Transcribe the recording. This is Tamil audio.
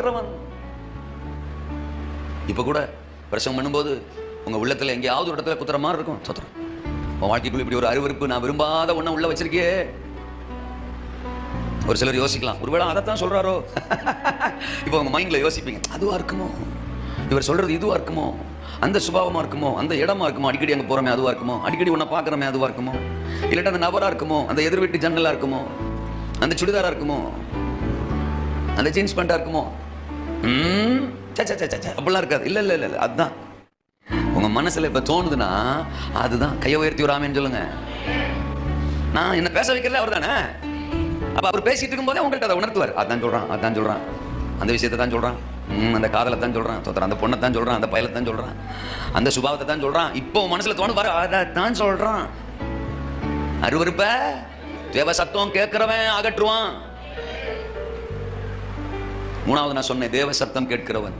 இருக்கிறவன். இப்ப கூட பிரசவம் பண்ணும்போது உங்க உள்ளத்துல எங்கேயாவது ஒரு இடத்துல குத்துற மாதிரி இருக்கும். சோத்திரம் உன் வாழ்க்கைக்குள்ள இப்படி ஒரு அருவருப்பு நான் விரும்பாத ஒண்ண உள்ள வச்சிருக்கியே. ஒரு சிலர் யோசிக்கலாம் ஒருவேளை அதைத்தான் சொல்றாரோ? இப்போ உங்க மைண்ட்ல யோசிப்பீங்க அதுவா இருக்குமோ? இவர் சொல்றது இதுவா இருக்குமோ? அந்த சுபாவமா இருக்குமோ? அந்த இடமா இருக்குமோ? அடிக்கடி அங்க போறமே அதுவா இருக்குமோ? அடிக்கடி உன்னை பாக்குறமே அதுவா இருக்குமோ? இல்லாட்டா அந்த நபரா இருக்குமோ? அந்த எதிர்வீட்டு ஜன்னலா இருக்குமோ? அந்த சுடிதாரா இருக்குமோ? அந்த ஜீன்ஸ் பேண்டா இருக்குமோ? அப்படிலாம் இருக்காது. இல்லை இல்லை இல்லை அதுதான். உங்கள் மனசில் இப்போ தோணுதுன்னா அதுதான். கையை உயர்த்தி விடாமன்னு சொல்லுங்க. நான் என்ன பேச வைக்கிறதுல அவர் தானே அப்போ அவர் பேசிட்டு இருக்கும்போதே உங்கள்கிட்ட அதை உணர்த்துவார். அதான் சொல்கிறான் அதான் சொல்கிறான் அந்த விஷயத்தை தான் சொல்கிறான் அந்த காதலை தான் சொல்கிறான் தோத்துறான் அந்த பொண்ணை தான் சொல்கிறான் அந்த பயலை தான் சொல்கிறான் அந்த சுபாவத்தை தான் சொல்கிறான் இப்போ மனசில் தோணு பாரு அதை தான் சொல்கிறான் அருவருப்ப தேவ சத்தம் கேட்குறவன் அகற்றுவான். மூணாவது நான் சொன்னேன் தேவ சத்தம் கேட்கிறவன்.